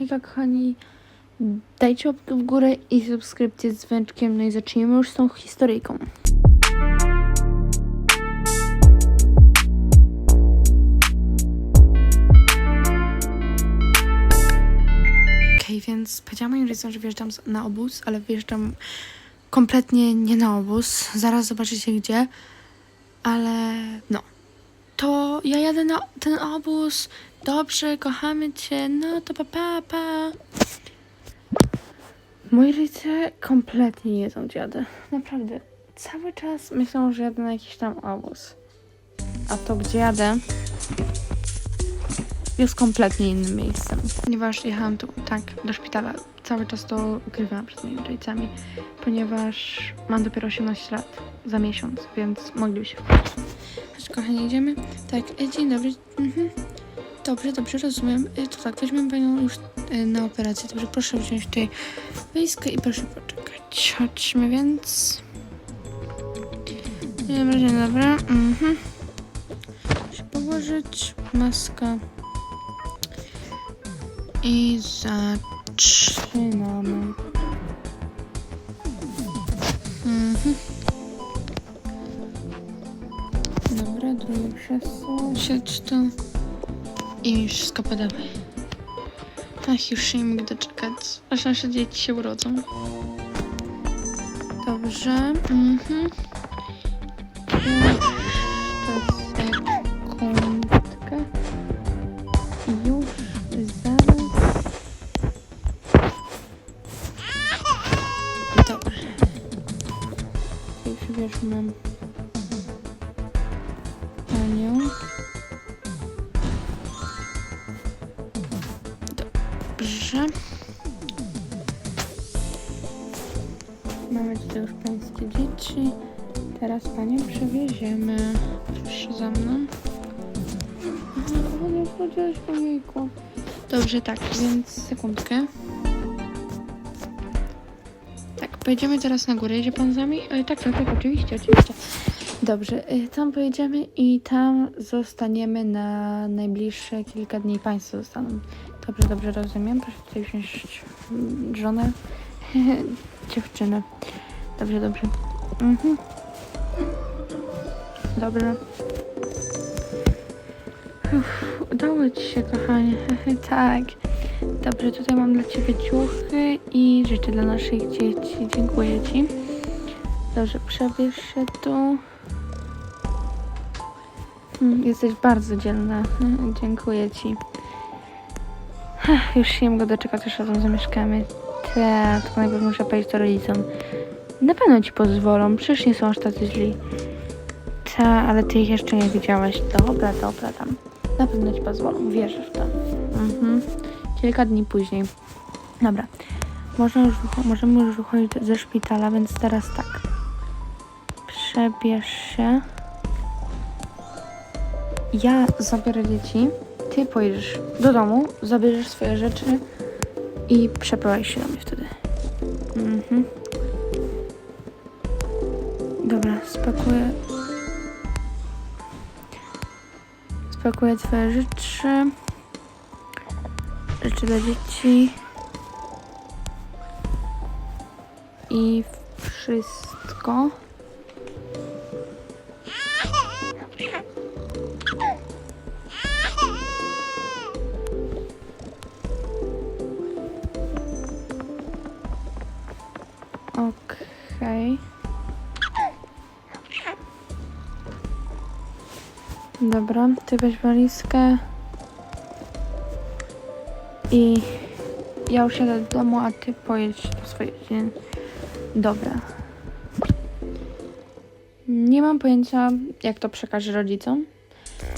Hejka kochani, dajcie łapkę w górę i subskrypcję z dzwoneczkiem, no i zacznijmy już z tą historyjką. Okej, więc powiedziałam moim rodzicom, że wjeżdżam na obóz, ale wjeżdżam kompletnie nie na obóz. Zaraz zobaczycie gdzie, ale no. To ja jadę na ten obóz. Dobrze, kochamy cię. No to pa, pa, pa. Moi rodzice kompletnie nie wiedzą, gdzie jadę. Naprawdę. Cały czas myślą, że jadę na jakiś tam obóz. A to, gdzie jadę, jest kompletnie innym miejscem. Ponieważ jechałam tu, tak, do szpitala. Cały czas to ukrywałam przed moimi rodzicami, ponieważ mam dopiero 18 lat za miesiąc, więc mogliby się wpaść. Chodź, kochani, idziemy. Tak, e, dzień dobry. Mhm. Dobrze, dobrze, rozumiem. E, To tak, weźmiemy panią już e, na operację. Dobrze, proszę wziąć tutaj wejskę i proszę poczekać. Chodźmy więc. Dobra, dzień dobry. Mhm. Się położyć. Maska. I zaczynamy. Mhm. Dobra, drugie krzesło. Siedź tu. I wszystko podawaj. Ach, już się nie mogę doczekać, aż nasze dzieci się urodzą. Dobrze. Mhm. Jeszcze Dobrze. Mamy tutaj już pańskie dzieci. Teraz panią przewieziemy. Proszę za mną. Aha, nie wchodziłaś po jejku. Dobrze, tak, więc sekundkę. Tak, pojedziemy teraz na górę. Jedzie pan z nami? E, tak, tak, tak, oczywiście, oczywiście. Dobrze, e, tam pojedziemy i tam zostaniemy na najbliższe kilka dni. Państwo zostaną. Dobrze, dobrze rozumiem. Proszę tutaj wziąć żonę, dziewczynę. Dobrze, dobrze. Mhm. Dobrze. Uff, udało ci się, kochanie. tak. Dobrze, tutaj mam dla ciebie ciuchy i rzeczy dla naszych dzieci. Dziękuję ci. Dobrze, przebierz się tu. Mm, Jesteś bardzo dzielna. Dziękuję ci. Już się nie mogę doczekać, aż razem zamieszkamy. Te, tylko najpierw muszę powiedzieć to rodzicom. Na pewno ci pozwolą, przecież nie są aż tacy źli. Ta, ale ty ich jeszcze nie widziałaś. Dobra, dobra, tam. Na pewno ci pozwolą, wierzę w to. Mhm. Kilka dni później. Dobra. Można już, możemy już wychodzić ze szpitala, więc teraz tak. Przebierz się. Ja zabiorę dzieci. Ty pojedziesz do domu, zabierzesz swoje rzeczy i przeprowadzisz się do mnie wtedy. Mhm. Dobra, spakuję. Spakuję twoje rzeczy. Rzeczy dla dzieci. I wszystko. Dobra, ty weź walizkę. I ja już jadę do domu, a ty pojedź do swojej dzień. Dobra. Nie mam pojęcia, jak to przekażę rodzicom.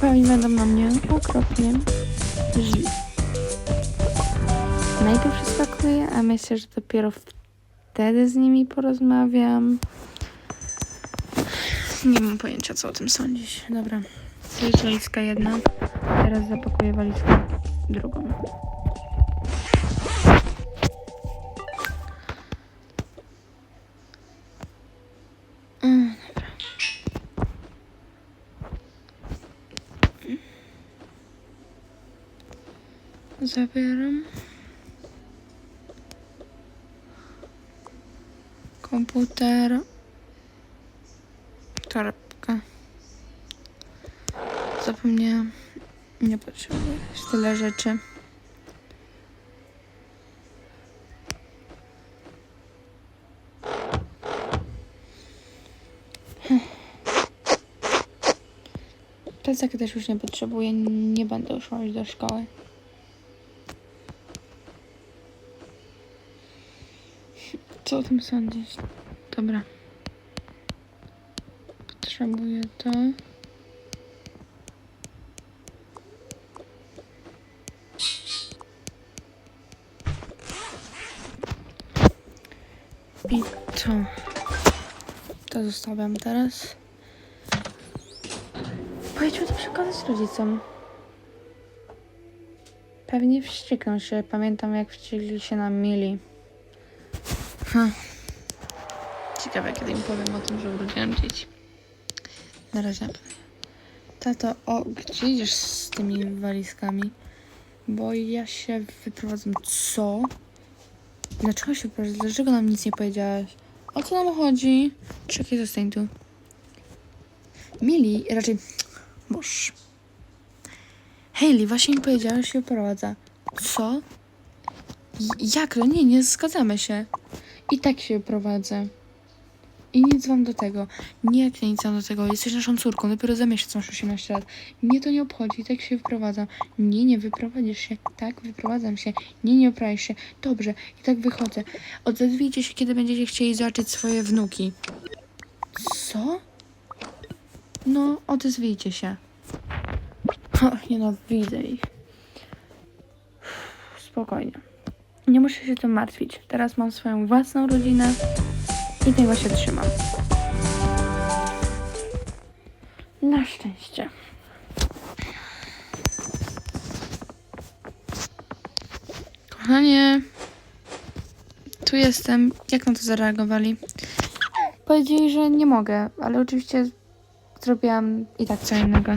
Pewnie będą na mnie okropnie źli. Najpierw się spakuję, a myślę, że dopiero wtedy z nimi porozmawiam. Nie mam pojęcia, co o tym sądzić. Dobra. To jest walizka jedna. Teraz zapakuję walizkę drugą. Mm, Zabieram komputer, torebkę. Zapomniałam. Nie potrzebuję tyle rzeczy. Plecaki też już nie potrzebuję. Nie będę już chodzić do szkoły. Co o tym sądzisz? Dobra. Potrzebuję to. I to. To zostawiam teraz. Pojedźmy to przekazać rodzicom. Pewnie wściekną się. Pamiętam, jak wściekli się na mili. Ha. Ciekawe, kiedy im powiem o tym, że urodziłam dzieci. Na razie. Tato, o, gdzie idziesz z tymi walizkami? Bo ja się wyprowadzam. Co? Dlaczego się? Dlaczego nam nic nie powiedziałaś? O co nam chodzi? Czekaj, zostań tu. Mili, raczej... Boż. Hayley, właśnie mi powiedziała, że się wyprowadza. Co? J- Jak to? Nie, nie zgadzamy się. I tak się wyprowadzę. I nic wam do tego. Nie, nie nic wam do tego. Jesteś naszą córką, dopiero za miesiąc masz 18 lat. Mnie to nie obchodzi, tak się wyprowadzam. Nie, nie wyprowadzisz się. Tak, wyprowadzam się. Nie, nie oprawisz się. Dobrze, i tak wychodzę. Odezwijcie się, kiedy będziecie chcieli zobaczyć swoje wnuki. Co? No, odezwijcie się. O, nienawidzę ich. Spokojnie. Nie muszę się tym martwić. Teraz mam swoją własną rodzinę i tego się trzymam. Na szczęście. Kochanie, tu jestem. Jak na to zareagowali? Powiedzieli, że nie mogę, ale oczywiście zrobiłam i tak co innego.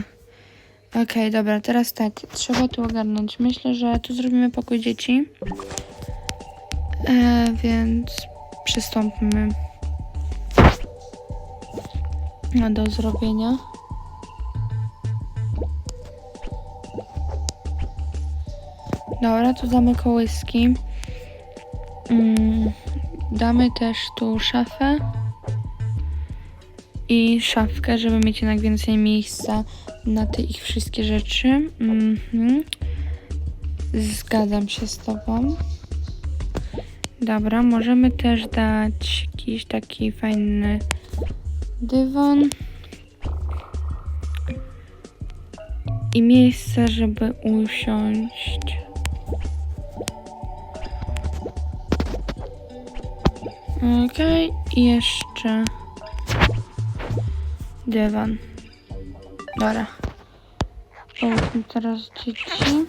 Okej, dobra, teraz tak, trzeba tu ogarnąć. Myślę, że tu zrobimy pokój dzieci. E, więc przystąpmy do zrobienia. Dobra, tu damy kołyski. Mm, damy też tu szafę i szafkę, żeby mieć jednak więcej miejsca na te ich wszystkie rzeczy. Mhm. Zgadzam się z Tobą. Dobra, możemy też dać jakiś taki fajny dywan. I miejsce, żeby usiąść. Okej, i jeszcze dywan. Dobra. Połóżmy teraz dzieci.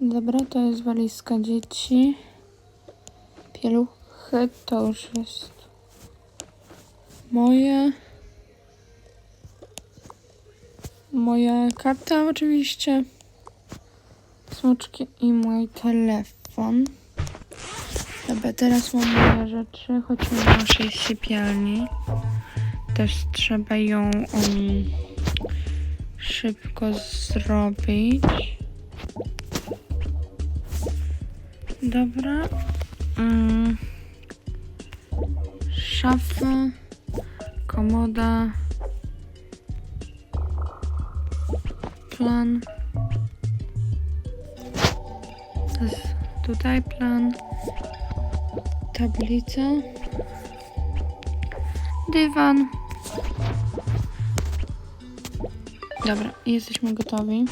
Dobra, to jest walizka dzieci. Pieluchy to już jest moje. Moja karta oczywiście. Smoczki i mój telefon. Dobra, teraz mam moje rzeczy. Chodźmy do naszej sypialni. Też trzeba ją um, szybko zrobić. Dobra. Mm. Szafa. Komoda. Plan. Tutaj plan. Tablica. Dywan. Dobra, jesteśmy gotowi.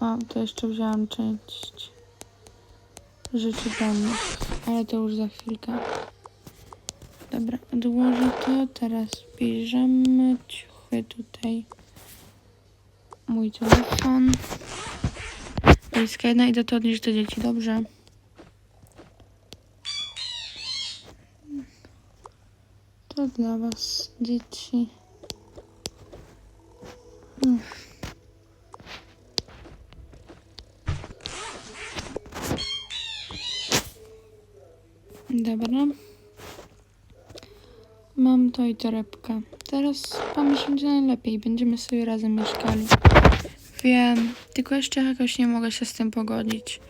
O, to jeszcze wziąłam część rzeczy domów, ale to już za chwilkę. Dobra, odłożę to. Teraz bierzemy ciuchy tutaj. Mój telefon. Jedna, idę to odnieść do dzieci, dobrze? To dla was, dzieci. Uff. Dobra. Mam i torebkę. Teraz Wam będzie najlepiej. Będziemy sobie razem mieszkali. Wiem, tylko jeszcze jakoś nie mogę się z tym pogodzić.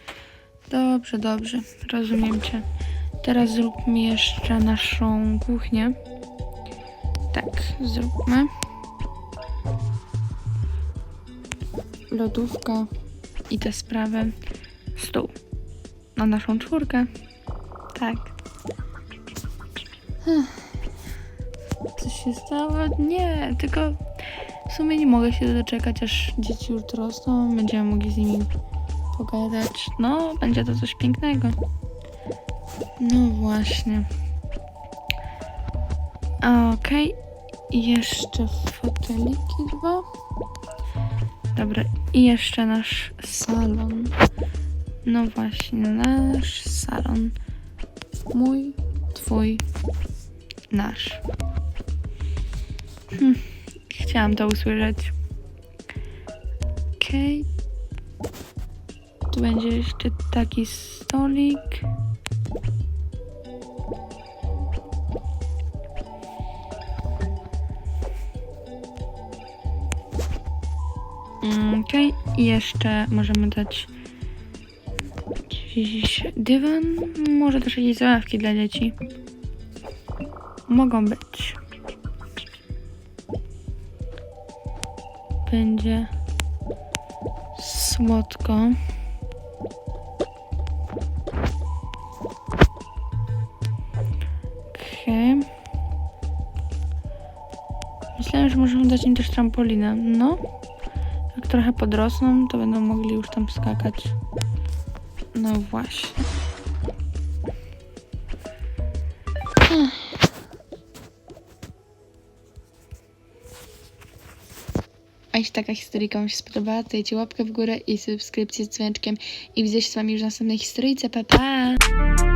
Dobrze, dobrze. Rozumiem Cię. Teraz zróbmy jeszcze naszą kuchnię. Tak, zróbmy. Lodówka i te sprawy. Stół. Na naszą czwórkę. Tak. Ech. Się stało? Nie, tylko w sumie nie mogę się doczekać, aż dzieci już dorosną. Będziemy mogli z nimi pogadać. No, będzie to coś pięknego. No właśnie. Okej. I jeszcze foteliki dwa. Dobra. I jeszcze nasz salon. No właśnie, nasz salon. Mój, twój, nasz. Chciałam to usłyszeć. Okej. Tu będzie jeszcze taki stolik. Mm, Okej, i jeszcze możemy dać jakiś dywan, może też jakieś zabawki dla dzieci. Mogą być. Będzie słodko. Okej. Myślałem, że możemy dać im też trampolinę. No. Jak trochę podrosną, to będą mogli już tam skakać. No właśnie. Ech. A jeśli taka historyjka Wam się spodobała, to dajcie łapkę w górę i subskrypcję z dzwoneczkiem. I widzę się z Wami już w następnej historyjce. Pa, pa!